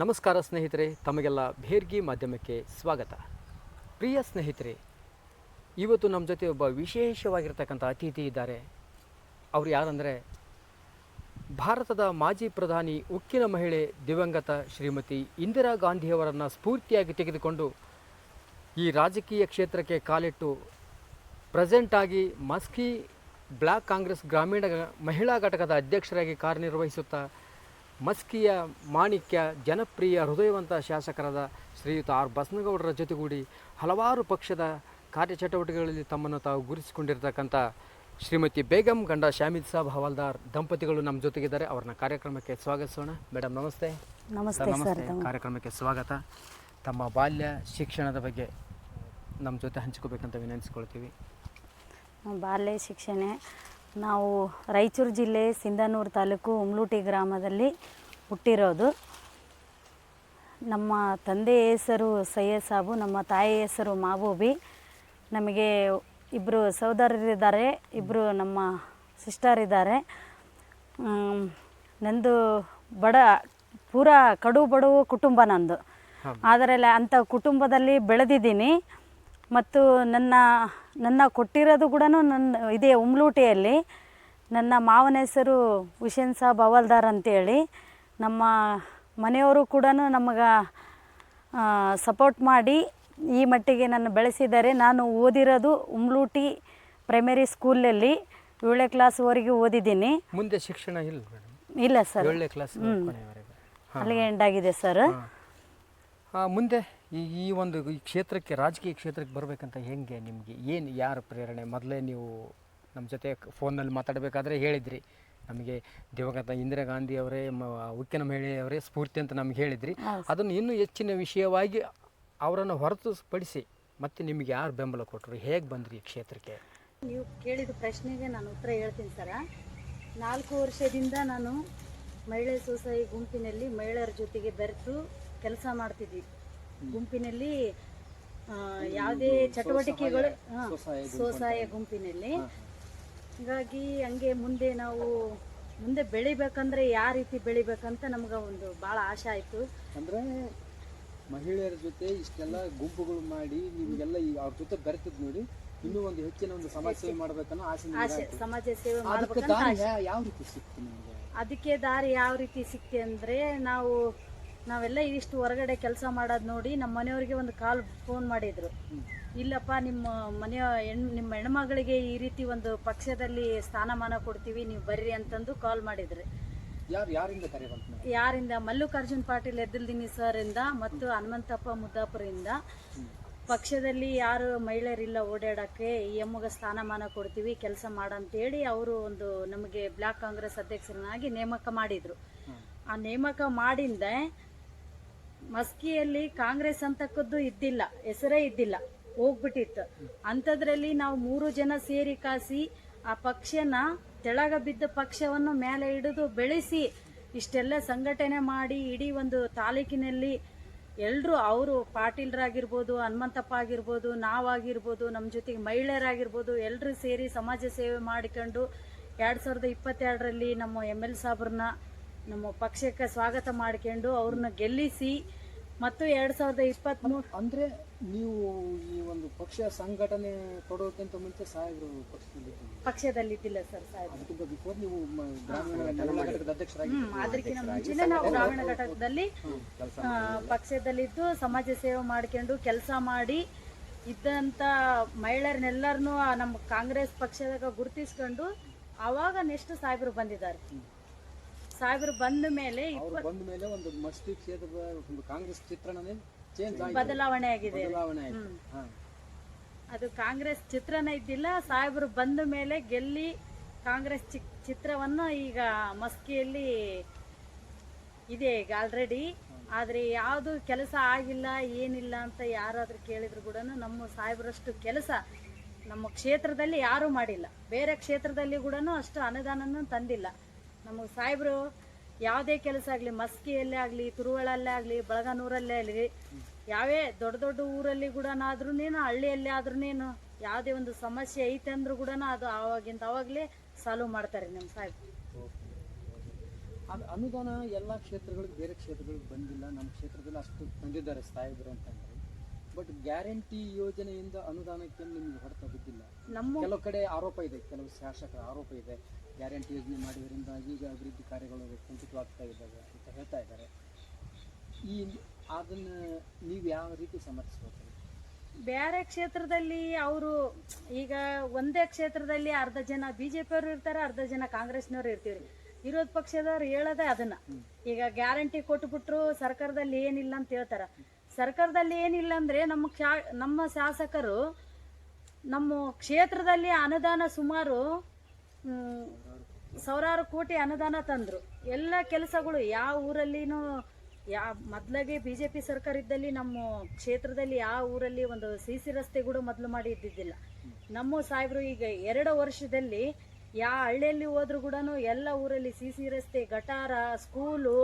ನಮಸ್ಕಾರ ಸ್ನೇಹಿತರೆ, ತಮಗೆಲ್ಲ ಭೇರ್ಗಿ ಮಾಧ್ಯಮಕ್ಕೆ ಸ್ವಾಗತ. ಪ್ರಿಯ ಸ್ನೇಹಿತರೆ, ಇವತ್ತು ನಮ್ಮ ಜೊತೆ ಒಬ್ಬ ವಿಶೇಷವಾಗಿರ್ತಕ್ಕಂಥ ಅತಿಥಿ ಇದ್ದಾರೆ. ಅವರು ಯಾರಂದರೆ, ಭಾರತದ ಮಾಜಿ ಪ್ರಧಾನಿ ಉಕ್ಕಿನ ಮಹಿಳೆ ದಿವಂಗತ ಶ್ರೀಮತಿ ಇಂದಿರಾ ಗಾಂಧಿಯವರನ್ನು ಸ್ಫೂರ್ತಿಯಾಗಿ ತೆಗೆದುಕೊಂಡು ಈ ರಾಜಕೀಯ ಕ್ಷೇತ್ರಕ್ಕೆ ಕಾಲಿಟ್ಟು ಪ್ರೆಸೆಂಟ್ ಆಗಿ ಮಸ್ಕಿ ಬ್ಲಾಕ್ ಕಾಂಗ್ರೆಸ್ ಗ್ರಾಮೀಣ ಮಹಿಳಾ ಘಟಕದ ಅಧ್ಯಕ್ಷರಾಗಿ ಕಾರ್ಯನಿರ್ವಹಿಸುತ್ತಾ ಮಸ್ಕಿಯ ಮಾಣಿಕ್ಯ ಜನಪ್ರಿಯ ಹೃದಯವಂತ ಶಾಸಕರಾದ ಶ್ರೀಯುತ ಆರ್ ಬಸನಗೌಡರ ಜೊತೆಗೂಡಿ ಹಲವಾರು ಪಕ್ಷದ ಕಾರ್ಯಚಟುವಟಿಕೆಗಳಲ್ಲಿ ತಮ್ಮನ್ನು ತಾವು ಗುರುತಿಸಿಕೊಂಡಿರ್ತಕ್ಕಂಥ ಶ್ರೀಮತಿ ಬೇಗಂ ಗಂಡ ಶಾಮಿದ್ ಸಾಬ್ ಹವಾಲ್ದಾರ್ ದಂಪತಿಗಳು ನಮ್ಮ ಜೊತೆಗಿದ್ದಾರೆ. ಅವರನ್ನ ಕಾರ್ಯಕ್ರಮಕ್ಕೆ ಸ್ವಾಗತಿಸೋಣ. ಮೇಡಮ್ ನಮಸ್ತೆ. ನಮಸ್ತೆ ನಮಸ್ತೆ. ಕಾರ್ಯಕ್ರಮಕ್ಕೆ ಸ್ವಾಗತ. ತಮ್ಮ ಬಾಲ್ಯ ಶಿಕ್ಷಣದ ಬಗ್ಗೆ ನಮ್ಮ ಜೊತೆ ಹಂಚ್ಕೋಬೇಕಂತ ವಿನಂತಿಸ್ಕೊಳ್ತೀವಿ. ಬಾಲ್ಯ ಶಿಕ್ಷಣ ನಾವು ರಾಯಚೂರು ಜಿಲ್ಲೆ ಸಿಂಧನೂರು ತಾಲೂಕು ಉಮ್ಲೂಟಿ ಗ್ರಾಮದಲ್ಲಿ ಹುಟ್ಟಿರೋದು. ನಮ್ಮ ತಂದೆ ಹೆಸರು ಸೈಯದ್ ಸಾಬು ನಮ್ಮ ತಾಯಿ ಹೆಸರು ಮಾಬೂಬಿ. ನಮಗೆ ಇಬ್ಬರು ಸಹೋದರರಿದ್ದಾರೆ ಇಬ್ಬರು ನಮ್ಮ ಸಿಸ್ಟರ್ ಇದ್ದಾರೆ. ನಂದು ಬಡ ಪೂರ ಕಡು ಬಡವು ಕುಟುಂಬ ನಂದು. ಆದರೆ ಅಂಥ ಕುಟುಂಬದಲ್ಲಿ ಬೆಳೆದಿದ್ದೀನಿ. ಮತ್ತು ನನ್ನ ನನ್ನ ಕೊಟ್ಟಿರೋದು ಕೂಡ ನನ್ನ ಇದೇ ಉಮ್ಲೂಟಿಯಲ್ಲಿ. ನನ್ನ ಮಾವನ ಹೆಸರು ಹುಸೇನ್ ಸಾಬ್ ಅವಲ್ದಾರ್ ಅಂತೇಳಿ. ನಮ್ಮ ಮನೆಯವರು ಕೂಡ ನಮಗೆ ಸಪೋರ್ಟ್ ಮಾಡಿ ಈ ಮಟ್ಟಿಗೆ ನನ್ನ ಬೆಳೆಸಿದ್ದಾರೆ. ನಾನು ಓದಿರೋದು ಉಮ್ಲೂಟಿ ಪ್ರೈಮರಿ ಸ್ಕೂಲಲ್ಲಿ ಏಳನೇ ಕ್ಲಾಸ್ವರೆಗೆ ಓದಿದ್ದೀನಿ. ಮುಂದೆ ಶಿಕ್ಷಣ ಇಲ್ಲ ಇಲ್ಲ ಸರ್. ಏಳನೇ ಕ್ಲಾಸ್ ಅಲ್ಲಿಗೆ ಎಂಡಾಗಿದೆ ಸರ್. ಮುಂದೆ ಈ ಈ ಒಂದು ಈ ಕ್ಷೇತ್ರಕ್ಕೆ ರಾಜಕೀಯ ಕ್ಷೇತ್ರಕ್ಕೆ ಬರಬೇಕಂತ ಹೆಂಗೆ ನಿಮಗೆ? ಏನು ಯಾರು ಪ್ರೇರಣೆ? ಮೊದಲೇ ನೀವು ನಮ್ಮ ಜೊತೆ ಫೋನಲ್ಲಿ ಮಾತಾಡಬೇಕಾದ್ರೆ ಹೇಳಿದ್ರಿ. ನಮಗೆ ದಿವಂಗತ ಇಂದಿರಾ ಗಾಂಧಿ ಅವರೇ ಉಕ್ಕಿನ ಮಹಿಳೆಯವರೇ ಸ್ಫೂರ್ತಿ ಅಂತ ನಮ್ಗೆ ಹೇಳಿದ್ರಿ. ಅದನ್ನು ಇನ್ನೂ ಹೆಚ್ಚಿನ ವಿಷಯವಾಗಿ ಅವರನ್ನು ಹೊರತುಪಡಿಸಿ ಮತ್ತೆ ನಿಮಗೆ ಯಾರು ಬೆಂಬಲ ಕೊಟ್ಟರು ಹೇಗೆ ಬಂದ್ರಿ ಈ ಕ್ಷೇತ್ರಕ್ಕೆ? ನೀವು ಕೇಳಿದ ಪ್ರಶ್ನೆಗೆ ನಾನು ಉತ್ತರ ಹೇಳ್ತೀನಿ ಸರ. ನಾಲ್ಕು ವರ್ಷದಿಂದ ನಾನು ಮಹಿಳೆ ಸೊಸೈ ಗುಂಪಿನಲ್ಲಿ ಮಹಿಳೆಯರ ಜೊತೆಗೆ ಬೆರೆತು ಕೆಲಸ ಮಾಡ್ತಿದ್ವಿ ಗುಂಪಿನಲ್ಲಿ ಆ, ಯಾವುದೇ ಚಟುವಟಿಕೆಗಳು ಸ್ವಸಹಾಯ ಗುಂಪಿನಲ್ಲಿ. ಹೀಗಾಗಿ ಹಂಗೆ ಮುಂದೆ ನಾವು ಮುಂದೆ ಬೆಳಿಬೇಕಂದ್ರೆ ಯಾವ ರೀತಿ ಬೆಳಿಬೇಕಂತ ನಮ್ಗೆ ಒಂದು ಭಾಳ ಆಶೆ ಆಯಿತು. ಅಂದ್ರೆ ಮಹಿಳೆಯರ ಜೊತೆ ಇಷ್ಟೆಲ್ಲ ಗುಂಪುಗಳು ಮಾಡಿ ನಿಮಗೆಲ್ಲ ಅವ್ರ ಜೊತೆ ಬೆರೆತದ್ ನೋಡಿ ಇನ್ನೂ ಒಂದು ಹೆಚ್ಚಿನ ಒಂದು ಸಮಾಜ ಸೇವೆ ಮಾಡ್ಬೇಕನ್ನೋ ಆಸೆ ಆಸೆ ಸಮಾಜ ಸೇವೆ ಯಾವ ರೀತಿ ಸಿಕ್ತಿ ಅದಕ್ಕೆ ದಾರಿ ಯಾವ ರೀತಿ ಸಿಕ್ತಿ ಅಂದ್ರೆ ನಾವು ನಾವೆಲ್ಲ ಇಷ್ಟು ಹೊರಗಡೆ ಕೆಲಸ ಮಾಡೋದು ನೋಡಿ ನಮ್ಮ ಮನೆಯವ್ರಿಗೆ ಒಂದು ಕಾಲ್ ಫೋನ್ ಮಾಡಿದ್ರು. ಇಲ್ಲಪ್ಪ ನಿಮ್ಮ ಮನೆಯ ಹೆಣ್ ನಿಮ್ಮ ಹೆಣ್ಮಗಳಿಗೆ ಈ ರೀತಿ ಒಂದು ಪಕ್ಷದಲ್ಲಿ ಸ್ಥಾನಮಾನ ಕೊಡ್ತೀವಿ ನೀವು ಬರ್ರಿ ಅಂತಂದು ಕಾಲ್ ಮಾಡಿದ್ರಿ. ಯಾರು ಯಾರಿಂದ ಮಲ್ಲಿಕಾರ್ಜುನ್ ಪಾಟೀಲ್ ಎದ್ದಲ್ದಿನಿ ಸರ್ ಇಂದ ಮತ್ತು ಹನುಮಂತಪ್ಪ ಮುದ್ದಾಪುರಿಂದ ಪಕ್ಷದಲ್ಲಿ ಯಾರು ಮಹಿಳೆಯರಿಲ್ಲ ಓಡಾಡಕ್ಕೆ ಈ ಎಮ್ಮಗೆ ಸ್ಥಾನಮಾನ ಕೊಡ್ತೀವಿ ಕೆಲಸ ಮಾಡಂತೇಳಿ ಅವರು ಒಂದು ನಮಗೆ ಬ್ಲಾಕ್ ಕಾಂಗ್ರೆಸ್ ಅಧ್ಯಕ್ಷರನ್ನಾಗಿ ನೇಮಕ ಮಾಡಿದ್ರು. ಆ ನೇಮಕ ಮಾಡಿಂದ ಮಸ್ಕಿಯಲ್ಲಿ ಕಾಂಗ್ರೆಸ್ ಅಂತಕ್ಕದ್ದು ಇದ್ದಿಲ್ಲ, ಹೆಸರೇ ಇದ್ದಿಲ್ಲ, ಹೋಗ್ಬಿಟ್ಟಿತ್ತು. ಅಂಥದ್ರಲ್ಲಿ ನಾವು ಮೂರು ಜನ ಸೇರಿ ಕಾಸಿ ಆ ಪಕ್ಷನ, ತೆಳಗ ಬಿದ್ದ ಪಕ್ಷವನ್ನು ಮೇಲೆ ಹಿಡಿದು ಬೆಳೆಸಿ ಇಷ್ಟೆಲ್ಲ ಸಂಘಟನೆ ಮಾಡಿ ಇಡೀ ಒಂದು ತಾಲೂಕಿನಲ್ಲಿ ಎಲ್ಲರೂ ಅವರು ಪಾಟೀಲ್ರಾಗಿರ್ಬೋದು ಹನುಮಂತಪ್ಪ ಆಗಿರ್ಬೋದು ನಾವಾಗಿರ್ಬೋದು, ನಮ್ಮ ಜೊತೆಗೆ ಮಹಿಳೆಯರಾಗಿರ್ಬೋದು ಎಲ್ಲರೂ ಸೇರಿ ಸಮಾಜ ಸೇವೆ ಮಾಡಿಕೊಂಡು ಎರಡು ಸಾವಿರದ ಇಪ್ಪತ್ತೆರಡರಲ್ಲಿ ನಮ್ಮ ಎಂ ಎಲ್ ಸಾಬ್ರನ್ನ ನಮ್ಮ ಪಕ್ಷಕ್ಕೆ ಸ್ವಾಗತ ಮಾಡ್ಕೊಂಡು ಅವ್ರನ್ನ ಗೆಲ್ಲಿಸಿ ಮತ್ತು ಎರಡು ಸಾವಿರದ ಇಪ್ಪತ್ತ್ಮೂರು ಅಂದ್ರೆ ನೀವು ಈ ಒಂದು ಪಕ್ಷ ಸಂಘಟನೆ ಕೊಡೋಕ್ಕಿಂತ ಮುಂಚೆ ಸಾಹೇಬರು ಪಕ್ಷದಲ್ಲಿ ಪಕ್ಷದಲ್ಲಿ ಪಕ್ಷದಲ್ಲಿದ್ದಿಲ್ಲ ಸರ್ ಸಾಹೇಬ್ ಅದಕ್ಕಿಂತ ಬಿಫೋರ್ ನೀವು ಗ್ರಾಮೀಣ ಘಟಕದ ಅಧ್ಯಕ್ಷರಾಗಿ ಅದಕ್ಕಿಂತ ಮುಂಚೆನೆ ನಾವು ಗ್ರಾಮೀಣ ಘಟಕದಲ್ಲಿ ಪಕ್ಷದಲ್ಲಿದ್ದು ಸಮಾಜ ಸೇವೆ ಮಾಡ್ಕೊಂಡು ಕೆಲಸ ಮಾಡಿ ಇದ್ದಂಥ ಮಹಿಳೆಯರನ್ನೆಲ್ಲರನ್ನೂ ನಮ್ಮ ಕಾಂಗ್ರೆಸ್ ಪಕ್ಷದಾಗ ಗುರುತಿಸ್ಕೊಂಡು ಆವಾಗ ನೆಕ್ಸ್ಟ್ ಸಾಹೇಬರು ಬಂದಿದ್ದಾರೆ. ಸಾಹೇಬರು ಬಂದ ಮೇಲೆ ಅವ್ರು ಬಂದ ಮೇಲೆ ಒಂದು ಮಸ್ತಿ ಕ್ಷೇತ್ರದ ಒಂದು ಕಾಂಗ್ರೆಸ್ ಚಿತ್ರಣನೇ ಚೇಂಜ್ ಆಗಿ ಬದಲಾವಣೆ ಆಗಿದೆ. ಬದಲಾವಣೆ ಆಯ್ತು. ಹಾ. ಅದು ಕಾಂಗ್ರೆಸ್ ಚಿತ್ರಣ ಇದ್ದಿಲ್ಲ ಸಾಹೇಬರು ಬಂದ ಮೇಲೆ ಗೆಲ್ಲಿ ಕಾಂಗ್ರೆಸ್ ಚಿ ಚಿತ್ರವನ್ನು ಈಗ ಮಸ್ಕಿಯಲ್ಲಿ ಇದೆ ಈಗ ಆಲ್ರೆಡಿ ಆದರೆ ಯಾವುದು ಕೆಲಸ ಆಗಿಲ್ಲ ಏನಿಲ್ಲ ಅಂತ ಯಾರಾದರೂ ಕೇಳಿದ್ರು ಕೂಡ ನಮ್ಮ ಸಾಹೇಬರಷ್ಟು ಕೆಲಸ ನಮ್ಮ ಕ್ಷೇತ್ರದಲ್ಲಿ ಯಾರೂ ಮಾಡಿಲ್ಲ. ಬೇರೆ ಕ್ಷೇತ್ರದಲ್ಲಿ ಕೂಡ ಅಷ್ಟು ಅನುದಾನನೂ ತಂದಿಲ್ಲ. ನಮಗೆ ಸಾಹೇಬರು ಯಾವುದೇ ಕೆಲಸ ಆಗಲಿ ಮಸ್ಕಿಯಲ್ಲೇ ಆಗಲಿ ತುರುವಳಲ್ಲೇ ಆಗಲಿ ಬಳಗನೂರಲ್ಲೇ ಆಗಲಿ ಯಾವೇ ದೊಡ್ಡ ದೊಡ್ಡ ಊರಲ್ಲಿ ಕೂಡ ಆದ್ರೂ ಹಳ್ಳಿಯಲ್ಲಿ ಆದ್ರೂ ಯಾವುದೇ ಒಂದು ಸಮಸ್ಯೆ ಐತೆ ಅಂದ್ರೂ ಕೂಡ ಅದು ಆವಾಗಿಂದ ಆವಾಗಲೇ ಸಾಲ್ವ್ ಮಾಡ್ತಾರೆ ನಮ್ಮ ಸಾಹೇಬ್ ಅದು ಅನುದಾನ ಎಲ್ಲ ಕ್ಷೇತ್ರಗಳಿಗೆ ಬೇರೆ ಕ್ಷೇತ್ರಗಳಿಗೆ ಬಂದಿಲ್ಲ. ನಮ್ಮ ಕ್ಷೇತ್ರದಲ್ಲಿ ಅಷ್ಟು ತಂದಿದ್ದಾರೆ ಸಾಹೇಬರು ಅಂತಂದ್ರೆ ಬಟ್ ಗ್ಯಾರಂಟಿ ಯೋಜನೆಯಿಂದ ಅನುದಾನಕ್ಕೆ ನಿಮ್ಗೆ ಹೊಡೆತ ಬಿದ್ದಿಲ್ಲ. ನಮ್ಮ ಕೆಲವು ಕಡೆ ಆರೋಪ ಇದೆ ಕೆಲವು ಶಾಸಕರ ಆರೋಪ ಇದೆ. ಗ್ಯಾರಂಟಿ ಯೋಜನೆ ಮಾಡಿದ್ರಿಂದ ಈಗ ಅಭಿವೃದ್ಧಿ ಕಾರ್ಯಗಳು ಕುಂಠಿತವಾಗ್ತಾ ಇದ್ದಾವೆ ಅಂತ ಹೇಳ್ತಾ ಇದ್ದಾರೆ. ಈ ಅದನ್ನು ನೀವು ಯಾವ ರೀತಿ ಸಮರ್ಥಿಸ್ಬೇಕು? ಬೇರೆ ಕ್ಷೇತ್ರದಲ್ಲಿ ಅವರು ಈಗ ಒಂದೇ ಕ್ಷೇತ್ರದಲ್ಲಿ ಅರ್ಧ ಜನ ಬಿ ಜೆ ಪಿಯವರು ಇರ್ತಾರೆ ಅರ್ಧ ಜನ ಕಾಂಗ್ರೆಸ್ನವ್ರು ಇರ್ತೀವಿ ವಿರೋಧ ಪಕ್ಷದವ್ರು ಹೇಳೋದೇ ಅದನ್ನ. ಈಗ ಗ್ಯಾರಂಟಿ ಕೊಟ್ಬಿಟ್ರು ಸರ್ಕಾರದಲ್ಲಿ ಏನಿಲ್ಲ ಅಂತ ಹೇಳ್ತಾರೆ. ಸರ್ಕಾರದಲ್ಲಿ ಏನಿಲ್ಲ ಅಂದರೆ ನಮ್ಮ ಕ್ಷಾ- ನಮ್ಮ ಶಾಸಕರು ನಮ್ಮ ಕ್ಷೇತ್ರದಲ್ಲಿ ಅನುದಾನ ಸುಮಾರು ಸಾವಿರಾರು ಕೋಟಿ ಅನುದಾನ ತಂದರು. ಎಲ್ಲ ಕೆಲಸಗಳು ಯಾವ ಊರಲ್ಲಿನೂ, ಯಾ, ಮೊದಲಾಗೆ ಬಿ ಜೆ ಪಿ ಸರ್ಕಾರ ಇದ್ದಲ್ಲಿ ನಮ್ಮ ಕ್ಷೇತ್ರದಲ್ಲಿ ಯಾವ ಊರಲ್ಲಿ ಒಂದು ಸಿ ಸಿ ರಸ್ತೆ ಕೂಡ ಮೊದಲು ಮಾಡಿ ಇದ್ದಿದ್ದಿಲ್ಲ. ನಮ್ಮ ಸಾಹೇಬರು ಈಗ ಎರಡು ವರ್ಷದಲ್ಲಿ ಯಾವ ಹಳ್ಳಿಯಲ್ಲಿ ಹೋದ್ರು ಕೂಡ ಎಲ್ಲ ಊರಲ್ಲಿ ಸಿ ಸಿ ರಸ್ತೆ, ಗಟಾರ, ಸ್ಕೂಲು,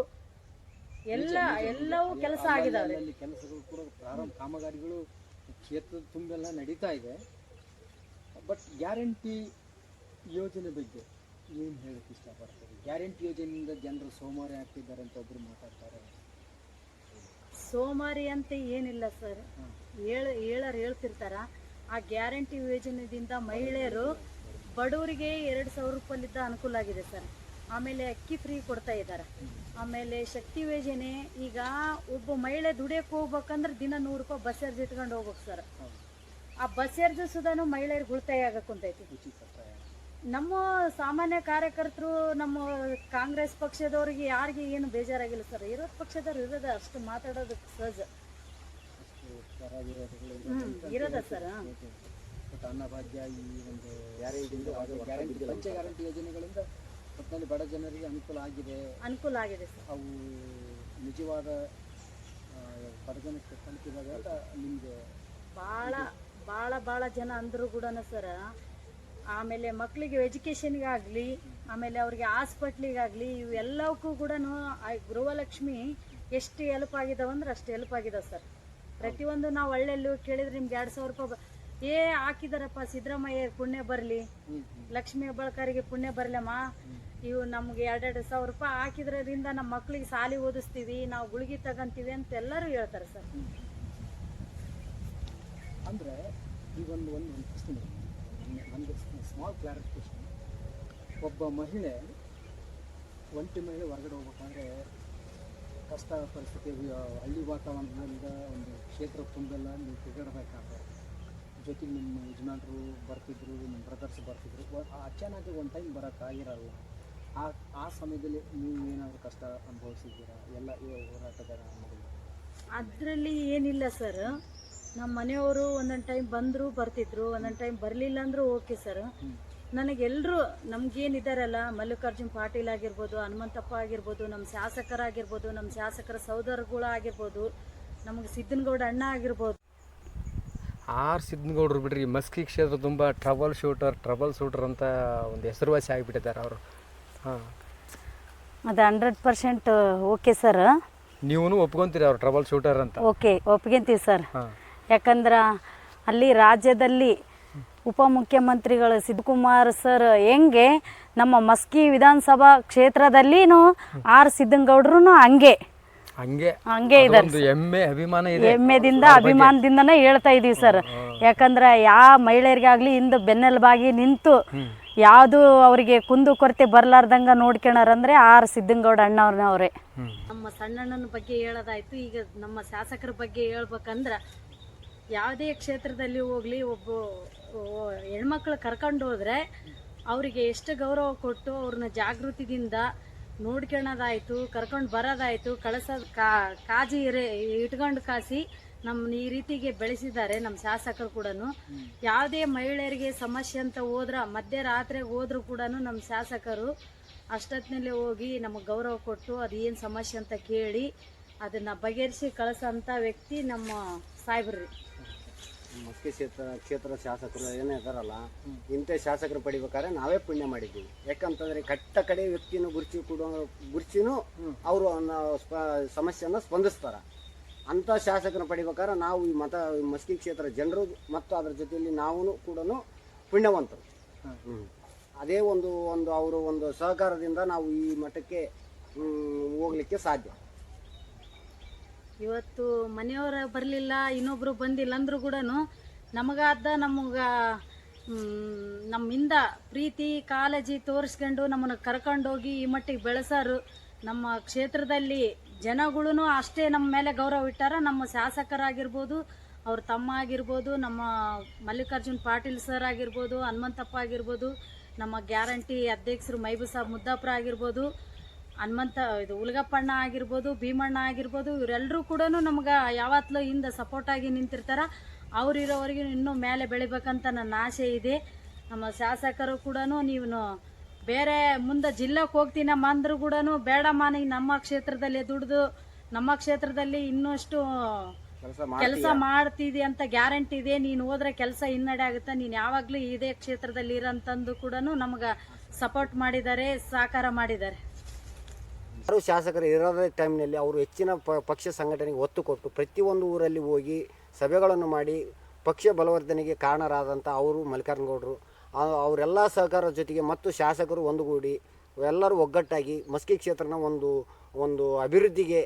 ಎಲ್ಲ, ಎಲ್ಲವೂ ಕೆಲಸ ಆಗಿದಾವೆ. ಕೆಲಸಗಳು ಕೂಡ ಪ್ರಾರಂಭ, ಕಾಮಗಾರಿಗಳು ಕ್ಷೇತ್ರದ ತುಂಬೆಲ್ಲ, ನಡೀತಾ ಇದೆ. ಬಟ್ ಗ್ಯಾರಂಟಿ ಯೋಜನೆ ಬಗ್ಗೆ ಏನು ಹೇಳಕ್ಕೆ ಇಷ್ಟಪಡ್ತೀರಿ? ಗ್ಯಾರಂಟಿ ಯೋಜನೆಯಿಂದ ಜನರು ಸೋಮಾರಿ ಆಗ್ತಿದ್ದಾರೆ ಅಂತ ಒಬ್ರು ಮಾತಾಡ್ತಾರೆ. ಸೋಮಾರಿ ಅಂತ ಏನಿಲ್ಲ ಸರ್. ಹೇಳ ಹೇಳೋರು ಹೇಳ್ತಿರ್ತಾರ ಆ ಗ್ಯಾರಂಟಿ ಯೋಜನೆಯಿಂದ ಮಹಿಳೆಯರು ಬಡವರಿಗೆ ಎರಡು ಸಾವಿರ ರೂಪಾಯಿಲಿದ್ದ ಅನುಕೂಲ ಆಗಿದೆ ಸರ್. ಆಮೇಲೆ ಅಕ್ಕಿ ಫ್ರೀ ಕೊಡ್ತಾ ಇದ್ದಾರೆ. ಆಮೇಲೆ ಶಕ್ತಿ ಯೋಜನೆ ಈಗ ಒಬ್ಬ ಮಹಿಳೆ ದುಡಿಯಕ್ಕೆ ಹೋಗ್ಬೇಕಂದ್ರೆ ದಿನ ನೂರು ರೂಪಾಯಿ ಬಸ್ ಚಾರ್ಜ್ ಇಟ್ಕೊಂಡು ಹೋಗ್ಬೇಕು ಸರ್. ಆ ಬಸ್ ಚಾರ್ಜ್ ಸುಧಾನು ಮಹಿಳೆಯರಿಗೆ ಉಳಿತಾಯ ಆಗಕ್ಕೆ ಕುಂತೈತಿ. ನಮ್ಮ ಸಾಮಾನ್ಯ ಕಾರ್ಯಕರ್ತರು ನಮ್ಮ ಕಾಂಗ್ರೆಸ್ ಪಕ್ಷದವ್ರಿಗೆ ಯಾರಿಗೆ ಏನು ಬೇಜಾರಾಗಿಲ್ಲ ಸರ್. ಇರೋದ್ ಪಕ್ಷದವ್ರು ಇರೋದ ಅಷ್ಟು ಮಾತಾಡೋದಕ್ಕೆ ಸಹಜ. ಹ್ಮ್ ಇರೋದ ಸರ್ ಬಟ್ ಅನ್ನಭಾಗ್ಯ ಈ ಒಂದು ಗ್ಯಾರಂಟಿ ಪಂಚ ಗ್ಯಾರಂಟಿ ಯೋಜನೆಗಳಿಂದ ಒಟ್ಟಿನಲ್ಲಿ ಬಡ ಜನರಿಗೆ ಅನುಕೂಲ ಆಗಿದೆ. ಅನುಕೂಲ ಆಗಿದೆ ಸರ್. ಅವು ನಿಜವಾದ ಬಡಜನಕ್ಕೆ ಬಡತನಕ್ಕೆ ತಲುಪಿದಾಗ ನಿಮಗೆ ಭಾಳ ಭಾಳ ಭಾಳ ಜನ ಅಂದರು ಕೂಡ ಸರ್ ಆಮೇಲೆ ಮಕ್ಕಳಿಗೆ ಎಜುಕೇಷನ್ಗಾಗಲಿ ಆಮೇಲೆ ಅವ್ರಿಗೆ ಹಾಸ್ಪಿಟ್ಲಿಗಾಗಲಿ ಇವೆಲ್ಲವಕ್ಕೂ ಕೂಡ ಗೃಹಲಕ್ಷ್ಮಿ ಎಷ್ಟು ಹೆಲ್ಪ್ ಆಗಿದಾವೆ ಅಂದ್ರೆ ಅಷ್ಟು ಹೆಲ್ಪ್ ಆಗಿದಾವೆ ಸರ್. ಪ್ರತಿಯೊಂದು ನಾವು ಹಳ್ಳಿಯಲ್ಲಿ ಕೇಳಿದ್ರೆ ನಿಮ್ಗೆ ಎರಡು ಸಾವಿರ ರೂಪಾಯಿ ಏ ಹಾಕಿದಾರಪ್ಪ ಸಿದ್ದರಾಮಯ್ಯ ಪುಣ್ಯ ಬರಲಿ, ಲಕ್ಷ್ಮಿ ಹೆಬ್ಬಾಳ್ಕರಿಗೆ ಪುಣ್ಯ ಬರಲಮ್ಮ, ಇವು ನಮ್ಗೆ ಎರಡೆರಡು ಸಾವಿರ ರೂಪಾಯಿ ಹಾಕಿದ್ರಿಂದ ನಮ್ಮ ಮಕ್ಳಿಗೆ ಸಾಲಿ ಓದಿಸ್ತೀವಿ, ನಾವು ಗುಳಿಗೆ ತಗೊಂತೀವಿ ಅಂತ ಎಲ್ಲರೂ ಹೇಳ್ತಾರೆ ಸರ್. ಅಂದ್ರೆ ಈ ಒಂದು ಒಂದು ಪ್ರಶ್ನೆ ನನಗೆ ಸ್ಮಾಲ್ ಕ್ಲಾರಿಫಿಕೇಶನ್ ಒಬ್ಬ ಮಹಿಳೆ ಒಂಟಿ ಮಹಿಳೆ ಹೊರಗಡೆ ಹೋಗ್ಬೇಕಂದ್ರೆ ಕಷ್ಟ ಪರಿಸ್ಥಿತಿ ಹಳ್ಳಿ ವಾತಾವರಣದಿಂದ ಒಂದು ಕ್ಷೇತ್ರ ತುಂಬೆಲ್ಲ ನೀವು ತಿರುಗಾಡಬೇಕಾದ್ರೆ ಜೊತೆಗೆ ನಿಮ್ಮ ಯಜಮಾನರು ಬರ್ತಿದ್ರು, ನಿಮ್ಮ ಬ್ರದರ್ಸ್ ಬರ್ತಿದ್ರು. ಅಚಾನಕ್ ಒಂದು ಟೈಮ್ ಬರೋಕ್ಕಾಗಿರಲ್ಲ ಆ ಆ ಸಮಯದಲ್ಲಿ ನೀವು ಏನಾದರೂ ಕಷ್ಟ ಅನುಭವಿಸಿದ್ದೀರಾ? ಎಲ್ಲ ಹೋರಾಟಗಾರ ಅದರಲ್ಲಿ ಏನಿಲ್ಲ ಸರ್. ನಮ್ಮ ಮನೆಯವರು ಒಂದೊಂದು ಟೈಮ್ ಬಂದರು ಬರ್ತಿದ್ರು ಒಂದೊಂದು ಟೈಮ್ ಬರಲಿಲ್ಲ ಅಂದರೂ ಓಕೆ ಸರ್. ನನಗೆಲ್ಲರೂ ನಮ್ಗೇನಿದ್ದಾರಲ್ಲ ಮಲ್ಲಿಕಾರ್ಜುನ್ ಪಾಟೀಲ್ ಆಗಿರ್ಬೋದು ಹನುಮಂತಪ್ಪ ಆಗಿರ್ಬೋದು ನಮ್ಮ ಶಾಸಕರಾಗಿರ್ಬೋದು ನಮ್ಮ ಶಾಸಕರ ಸಹೋದರಗಳು ಆಗಿರ್ಬೋದು ನಮಗೆ ಸಿದ್ದನಗೌಡ ಅಣ್ಣ ಆಗಿರ್ಬೋದು. ಆರು ಸಿದ್ದನಗೌಡರು ಬಿಡ್ರಿ ಮಸ್ಕಿ ಕ್ಷೇತ್ರ ತುಂಬ ಟ್ರಬಲ್ ಶೂಟರ್ ಟ್ರಬಲ್ ಶೂಟರ್ ಅಂತ ಒಂದು ಹೆಸರುವಾಸಿ ಆಗಿಬಿಟ್ಟಿದ್ದಾರೆ ಅವರು. ಹಾಂ. ಅದು ಹಂಡ್ರೆಡ್ ಪರ್ಸೆಂಟ್ ಓಕೆ ಸರ್ ನೀವು ಒಪ್ಕೊಂತೀರಿ ಅವ್ರು ಟ್ರಬಲ್ ಶೂಟರ್ ಅಂತ. ಓಕೆ ಒಪ್ಕೊಂತೀವಿ ಸರ್ ಹಾಂ. ಯಾಕಂದ್ರೆ ಅಲ್ಲಿ ರಾಜ್ಯದಲ್ಲಿ ಉಪಮುಖ್ಯಮಂತ್ರಿಗಳು ಸಿದ್ದಕುಮಾರ್ ಸರ್ ಹೆಂಗೆ ನಮ್ಮ ಮಸ್ಕಿ ವಿಧಾನಸಭಾ ಕ್ಷೇತ್ರದಲ್ಲಿನೂ ಆರ್ ಸಿದ್ದಂಗೌಡ್ರು ಹಂಗೆ. ಹಂಗೆ. ಹಂಗೆ ಇದ್ದಾರೆ ಹೆಮ್ಮೆ ಅಭಿಮಾನ ಇದೆ. ಹೆಮ್ಮೆದಿಂದ ಅಭಿಮಾನದಿಂದನೇ ಹೇಳ್ತಾ ಇದೀವಿ ಸರ್. ಯಾಕಂದ್ರೆ ಯಾವ ಮಹಿಳೆಯರಿಗಾಗ್ಲಿ ಇಂದು ಬೆನ್ನೆಲುಬಾಗಿ ನಿಂತು ಯಾವುದು ಅವರಿಗೆ ಕುಂದು ಕೊರತೆ ಬರ್ಲಾರ್ದಂಗ ನೋಡ್ಕೊಳಾರಂದ್ರೆ ಆರ್ ಸಿದ್ದಂಗೌಡ ಅಣ್ಣವ್ರನ್ನ ಅವರೇ ನಮ್ಮ ಸಣ್ಣಣ್ಣನ ಬಗ್ಗೆ ಹೇಳೋದಾಯ್ತು. ಈಗ ನಮ್ಮ ಶಾಸಕರ ಬಗ್ಗೆ ಹೇಳ್ಬೇಕಂದ್ರೆ ಯಾವುದೇ ಕ್ಷೇತ್ರದಲ್ಲಿ ಹೋಗಲಿ, ಒಬ್ಬ ಹೆಣ್ಮಕ್ಳು ಕರ್ಕೊಂಡು ಹೋದರೆ ಅವರಿಗೆ ಎಷ್ಟು ಗೌರವ ಕೊಟ್ಟು ಅವ್ರನ್ನ ಜಾಗೃತಿದಿಂದ ನೋಡ್ಕೊಳೋದಾಯಿತು, ಕರ್ಕೊಂಡು ಬರೋದಾಯ್ತು ಕಳಿಸೋದು ಕಾ, ಕಾಜಿ ಇಟ್ಕೊಂಡು ಕಾಸಿ ನಮ್ಮ ಈ ರೀತಿಗೆ ಬೆಳೆಸಿದ್ದಾರೆ ನಮ್ಮ ಶಾಸಕರು ಕೂಡ ಯಾವುದೇ ಮಹಿಳೆಯರಿಗೆ ಸಮಸ್ಯೆ ಅಂತ ಹೋದ್ರ ಮಧ್ಯರಾತ್ರಿಗೆ ಹೋದ್ರು ಕೂಡ ನಮ್ಮ ಶಾಸಕರು ಅಷ್ಟೊತ್ತಿನಲ್ಲಿ ಹೋಗಿ ನಮಗೆ ಗೌರವ ಕೊಟ್ಟು ಅದು ಸಮಸ್ಯೆ ಅಂತ ಕೇಳಿ ಅದನ್ನು ಬಗೆಹರಿಸಿ ಕಳಿಸೋಂಥ ವ್ಯಕ್ತಿ ನಮ್ಮ ಸಾಹೇಬ್ರಿ ಮಸ್ಕಿ ಕ್ಷೇತ್ರ ಕ್ಷೇತ್ರ ಶಾಸಕರು ಏನೇ ಇದಾರಲ್ಲ ಇಂಥ ಶಾಸಕರು ಪಡಿಬೇಕಾದ್ರೆ ನಾವೇ ಪುಣ್ಯ ಮಾಡಿದ್ದೀವಿ. ಯಾಕಂತಂದ್ರೆ ಕಟ್ಟ ಕಡೆ ವ್ಯಕ್ತಿನ ಗುರುಚಿ ಕೊಡೋ, ಗುರುಚಿನೂ ಅವರು ಸಮಸ್ಯೆಯನ್ನು ಸ್ಪಂದಿಸ್ತಾರ. ಅಂಥ ಶಾಸಕರು ಪಡಿಬೇಕಾದ್ರೆ ನಾವು ಈ ಮತ ಮಸ್ಕಿ ಕ್ಷೇತ್ರ ಜನರು ಮತ್ತು ಅದರ ಜೊತೆಯಲ್ಲಿ ನಾವು ಕೂಡ ಪುಣ್ಯವಂತರು. ಅದೇ ಒಂದು ಒಂದು, ಅವರು ಒಂದು ಸಹಕಾರದಿಂದ ನಾವು ಈ ಮಠಕ್ಕೆ ಹೋಗ್ಲಿಕ್ಕೆ ಸಾಧ್ಯ. ಇವತ್ತು ಮನೆಯವರ ಬರಲಿಲ್ಲ ಇನ್ನೊಬ್ಬರು ಬಂದಿಲ್ಲ ಅಂದ್ರೂ ಕೂಡ ನಮಗಾದ ನಮಗೆ ನಮ್ಮಿಂದ ಪ್ರೀತಿ, ಕಾಳಜಿ ತೋರಿಸ್ಕೊಂಡು ನಮ್ಮನ್ನು ಕರ್ಕೊಂಡೋಗಿ ಈ ಮಟ್ಟಿಗೆ ಬೆಳೆಸಾರು. ನಮ್ಮ ಕ್ಷೇತ್ರದಲ್ಲಿ ಜನಗಳೂ ಅಷ್ಟೇ ನಮ್ಮ ಮೇಲೆ ಗೌರವ ಇಟ್ಟಾರ. ನಮ್ಮ ಶಾಸಕರಾಗಿರ್ಬೋದು, ಅವ್ರ ತಮ್ಮ ಆಗಿರ್ಬೋದು, ನಮ್ಮ ಮಲ್ಲಿಕಾರ್ಜುನ್ ಪಾಟೀಲ್ ಸರ್ ಆಗಿರ್ಬೋದು, ಹನುಮಂತಪ್ಪ ಆಗಿರ್ಬೋದು, ನಮ್ಮ ಗ್ಯಾರಂಟಿ ಅಧ್ಯಕ್ಷರು ಮೈಬು ಸಾಬ್ ಮುದ್ದಾಪುರ ಆಗಿರ್ಬೋದು ಹನುಮಂತ ಇದು ಉಲ್ಗಪ್ಪಣ್ಣ ಆಗಿರ್ಬೋದು ಭೀಮಣ್ಣ ಆಗಿರ್ಬೋದು ಇವರೆಲ್ಲರೂ ಕೂಡ ನಮ್ಗೆ ಯಾವತ್ತಲೂ ಹಿಂದೆ ಸಪೋರ್ಟ್ ಆಗಿ ನಿಂತಿರ್ತಾರ. ಅವ್ರು ಇರೋವರೆಗೂ ಇನ್ನೂ ಮೇಲೆ ಬೆಳಿಬೇಕಂತ ನನ್ನ ಆಸೆ ಇದೆ. ನಮ್ಮ ಶಾಸಕರು ಕೂಡ ನೀವು ಬೇರೆ ಮುಂದೆ ಜಿಲ್ಲೆಗೆ ಹೋಗ್ತೀನಮ್ಮ ಅಂದ್ರೂ ಕೂಡ ಬೇಡಮ್ಮ ನೀ ನಮ್ಮ ಕ್ಷೇತ್ರದಲ್ಲಿ ದುಡಿದು ನಮ್ಮ ಕ್ಷೇತ್ರದಲ್ಲಿ ಇನ್ನಷ್ಟು ಕೆಲಸ ಮಾಡ್ತಿದೆ ಅಂತ ಗ್ಯಾರಂಟಿ ಇದೆ. ನೀನು ಹೋದ್ರೆ ಕೆಲಸ ಹಿನ್ನಡೆ ಆಗುತ್ತೆ. ನೀನು ಯಾವಾಗಲೂ ಇದೇ ಕ್ಷೇತ್ರದಲ್ಲಿ ಇರಂತಂದು ಕೂಡ ನಮ್ಗೆ ಸಪೋರ್ಟ್ ಮಾಡಿದ್ದಾರೆ ಸಹಕಾರ ಮಾಡಿದ್ದಾರೆ ಯಾರು ಶಾಸಕರು ಇರದ ಟೈಮ್ನಲ್ಲಿ ಅವರು ಹೆಚ್ಚಿನ ಪಕ್ಷ ಸಂಘಟನೆಗೆ ಒತ್ತು ಕೊಟ್ಟು ಪ್ರತಿಯೊಂದು ಊರಲ್ಲಿ ಹೋಗಿ ಸಭೆಗಳನ್ನು ಮಾಡಿ ಪಕ್ಷ ಬಲವರ್ಧನೆಗೆ ಕಾರಣರಾದಂಥ ಅವರು ಮಲ್ಲಿಕಾರ್ಜುನಗೌಡರು. ಅವರೆಲ್ಲ ಸಹಕಾರದ ಜೊತೆಗೆ ಮತ್ತು ಶಾಸಕರು ಒಂದುಗೂಡಿ ಎಲ್ಲರೂ ಒಗ್ಗಟ್ಟಾಗಿ ಮಸ್ಕಿ ಕ್ಷೇತ್ರನ ಒಂದು ಒಂದು ಅಭಿವೃದ್ಧಿಗೆ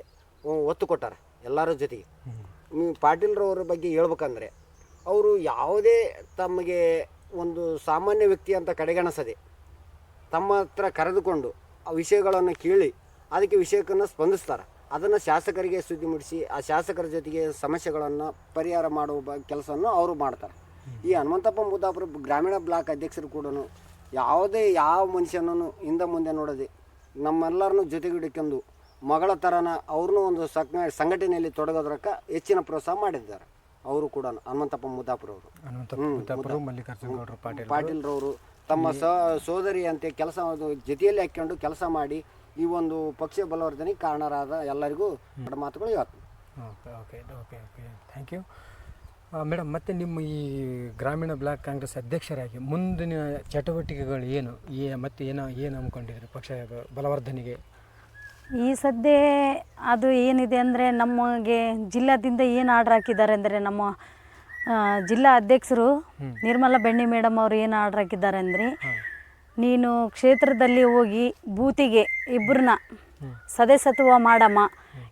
ಒತ್ತು ಕೊಟ್ಟಾರೆ ಎಲ್ಲರ ಜೊತೆಗೆ. ಪಾಟೀಲ್ರವ್ರ ಬಗ್ಗೆ ಹೇಳ್ಬೇಕಂದ್ರೆ ಅವರು ಯಾವುದೇ ತಮಗೆ ಒಂದು ಸಾಮಾನ್ಯ ವ್ಯಕ್ತಿ ಅಂತ ಕಡೆಗಣಿಸದೆ ತಮ್ಮ ಹತ್ರ ಕರೆದುಕೊಂಡು ಆ ವಿಷಯಗಳನ್ನು ಕೇಳಿ ಅದಕ್ಕೆ ವಿಷಯಕ್ಕನ್ನು ಸ್ಪಂದಿಸ್ತಾರೆ. ಅದನ್ನು ಶಾಸಕರಿಗೆ ಸುದ್ದಿ ಮುಟ್ಟಿಸಿ ಆ ಶಾಸಕರ ಜೊತೆಗೆ ಸಮಸ್ಯೆಗಳನ್ನು ಪರಿಹಾರ ಮಾಡುವ ಬ ಕೆಲಸವನ್ನು ಅವರು ಮಾಡ್ತಾರೆ. ಈ ಹನುಮಂತಪ್ಪ ಮುದ್ದಾಪುರ ಗ್ರಾಮೀಣ ಬ್ಲಾಕ್ ಅಧ್ಯಕ್ಷರು ಕೂಡ ಯಾವುದೇ ಯಾವ ಮನುಷ್ಯನೂ ಹಿಂದೆ ಮುಂದೆ ನೋಡದೆ ನಮ್ಮೆಲ್ಲರನ್ನು ಜೊತೆಗಿಡಿಕೊಂಡು ಮಗಳ ಥರನ ಅವ್ರನ್ನೂ ಒಂದು ಸಕ್ ಸಂಘಟನೆಯಲ್ಲಿ ತೊಡಗೋದ್ರಕ್ಕ ಹೆಚ್ಚಿನ ಪ್ರೋತ್ಸಾಹ ಮಾಡಿದ್ದಾರೆ. ಅವರು ಕೂಡ ಹನುಮಂತಪ್ಪ ಮುದ್ದಾಪುರ ಅವರು ಪಾಟೀಲ್ ಪಾಟೀಲ್ರವರು ತಮ್ಮ ಸಹ ಸೋದರಿ ಅಂತೆ ಕೆಲಸ ಜೊತೆಯಲ್ಲಿ ಹಾಕ್ಕೊಂಡು ಕೆಲಸ ಮಾಡಿ ಈ ಒಂದು ಪಕ್ಷ ಬಲವರ್ಧನೆಗೆ ಕಾರಣರಾದ ಎಲ್ಲರಿಗೂ ಎರಡು ಮಾತುಗಳು ಇವತ್ತು. Okay okay okay okay. Thank you madam ಮತ್ತೆ ನಿಮ್ಮ ಈ ಗ್ರಾಮೀಣ ಬ್ಲಾಕ್ ಕಾಂಗ್ರೆಸ್ ಅಧ್ಯಕ್ಷರಾಗಿ ಮುಂದಿನ ಚಟುವಟಿಕೆಗಳು ಏನು? ಏ ಮತ್ತೆ ಏನೋ ಏನು ಅಂದ್ಕೊಂಡಿದ್ರು ಪಕ್ಷ ಬಲವರ್ಧನೆಗೆ? ಈ ಸದ್ಯ ಅದು ಏನಿದೆ ಅಂದರೆ ನಮಗೆ ಜಿಲ್ಲಾದಿಂದ ಏನು ಆರ್ಡ್ರ್ ಹಾಕಿದ್ದಾರೆ ಅಂದರೆ ನಮ್ಮ ಜಿಲ್ಲಾ ಅಧ್ಯಕ್ಷರು ನಿರ್ಮಲಾ ಬೆಣ್ಣಿ ಮೇಡಮ್ ಅವರು ಏನು ಆರ್ಡ್ರ್ ಹಾಕಿದ್ದಾರೆ ಅಂದರೆ ನೀನು ಕ್ಷೇತ್ರದಲ್ಲಿ ಹೋಗಿ ಬೂತಿಗೆ ಇಬ್ಬರನ್ನ ಸದಸ್ಯತ್ವ ಮಾಡಮ್ಮ.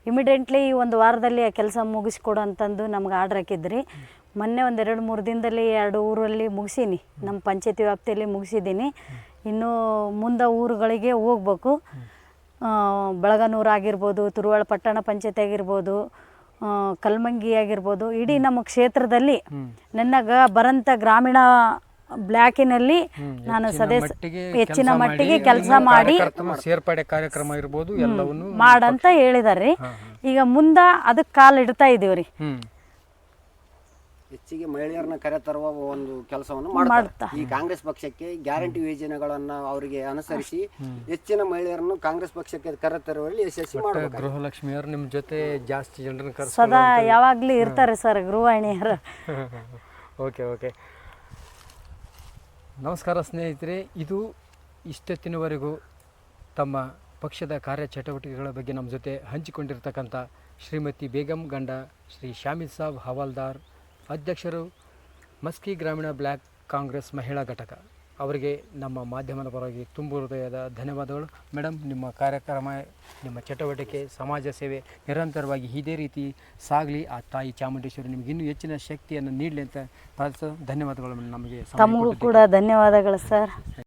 ಇಮಿಡಿಯೇಟ್ಲಿ ಒಂದು ವಾರದಲ್ಲಿ ಆ ಕೆಲಸ ಮುಗಿಸ್ಕೊಡು ಅಂತಂದು ನಮ್ಗೆ ಆರ್ಡ್ರ್ ಹಾಕಿದ್ರಿ. ಮೊನ್ನೆ ಒಂದು ಎರಡು ಮೂರು ದಿನದಲ್ಲಿ ಎರಡು ಊರಲ್ಲಿ ಮುಗಿಸೀನಿ. ನಮ್ಮ ಪಂಚಾಯತಿ ವ್ಯಾಪ್ತಿಯಲ್ಲಿ ಮುಗಿಸಿದ್ದೀನಿ. ಇನ್ನೂ ಮುಂದೆ ಊರುಗಳಿಗೆ ಹೋಗ್ಬೇಕು. ಬೆಳಗನೂರು ಆಗಿರ್ಬೋದು ತುರುವಾಳ ಪಟ್ಟಣ ಪಂಚಾಯತಿ ಆಗಿರ್ಬೋದು ಕಲ್ಮಂಗಿ ಆಗಿರ್ಬೋದು ಇಡೀ ನಮ್ಮ ಕ್ಷೇತ್ರದಲ್ಲಿ ನನಗ ಬರಂಥ ಗ್ರಾಮೀಣ ಬ್ಲಾಕಿನಲ್ಲಿ ನಾನು ಸದಸ್ಯ ಹೆಚ್ಚಿನ ಮಟ್ಟಿಗೆ ಕೆಲಸ ಮಾಡಿ ಸೇರ್ಪಡೆ ಕಾರ್ಯಕ್ರಮ ಇರ್ಬೋದು ಎಲ್ಲವನ್ನು ಮಾಡಂತ ಹೇಳಿದಾರೆ. ಈಗ ಮುಂದ ಅದಕ್ಕೆ ಕಾಲ್ ಇಡ್ತಾ ಇದೀವಿ ರೀ. ಹೆಚ್ಚಿಗೆ ಮಹಿಳೆಯರನ್ನ ಕರೆತರುವ ಒಂದು ಕೆಲಸವನ್ನು ಮಾಡ್ತಾರೆ. ಈ ಕಾಂಗ್ರೆಸ್ ಪಕ್ಷಕ್ಕೆ ಗ್ಯಾರಂಟಿ ಯೋಜನೆಗಳನ್ನ ಅವರಿಗೆ ಅನುಸರಿಸಿ ಹೆಚ್ಚಿನ ಮಹಿಳೆಯರನ್ನು ಕಾಂಗ್ರೆಸ್ ಪಕ್ಷಕ್ಕೆ ಕರೆತರುವಲ್ಲಿ ಯಶಸ್ವಿ ಮಾಡಬೇಕು. ಗೃಹಲಕ್ಷ್ಮಿಯವರು ನಿಮ್ಮ ಜೊತೆ ಜಾಸ್ತಿ ಜನರನ್ನ ಸದಾ ಯಾವಾಗಲೂ ಇರ್ತಾರೆ ಸರ್ ಗೃಹಿಣಿಯರು ಓಕೆ ಓಕೆ. ನಮಸ್ಕಾರ ಸ್ನೇಹಿತರೆ, ಇದು ಇಷ್ಟೊತ್ತಿನವರೆಗೂ ತಮ್ಮ ಪಕ್ಷದ ಕಾರ್ಯಚಟುವಟಿಕೆಗಳ ಬಗ್ಗೆ ನಮ್ಮ ಜೊತೆ ಹಂಚಿಕೊಂಡಿರ್ತಕ್ಕಂಥ ಶ್ರೀಮತಿ ಬೇಗಂ ಗಂಡ ಶ್ರೀ ಶಾಮಿದ್ ಸಾಬ್ ಹವಾಲ್ದಾರ್, ಅಧ್ಯಕ್ಷರು ಮಸ್ಕಿ ಗ್ರಾಮೀಣ ಬ್ಲ್ಯಾಕ್ ಕಾಂಗ್ರೆಸ್ ಮಹಿಳಾ ಘಟಕ. ಅವರಿಗೆ ನಮ್ಮ ಮಾಧ್ಯಮದ ಪರವಾಗಿ ತುಂಬ ಹೃದಯದ ಧನ್ಯವಾದಗಳು. ಮೇಡಮ್ ನಿಮ್ಮ ಕಾರ್ಯಕ್ರಮ ನಿಮ್ಮ ಚಟುವಟಿಕೆ ಸಮಾಜ ಸೇವೆ ನಿರಂತರವಾಗಿ ಇದೇ ರೀತಿ ಸಾಗಲಿ. ಆ ತಾಯಿ ಚಾಮುಂಡೇಶ್ವರಿ ನಿಮ್ಗೆ ಇನ್ನೂ ಹೆಚ್ಚಿನ ಶಕ್ತಿಯನ್ನು ನೀಡಲಿ ಅಂತ ಪ್ರಾರ್ಥಿಸೋ ಧನ್ಯವಾದಗಳು ನಮಗೆ ತಮಗೂ ಕೂಡ ಧನ್ಯವಾದಗಳು ಸರ್.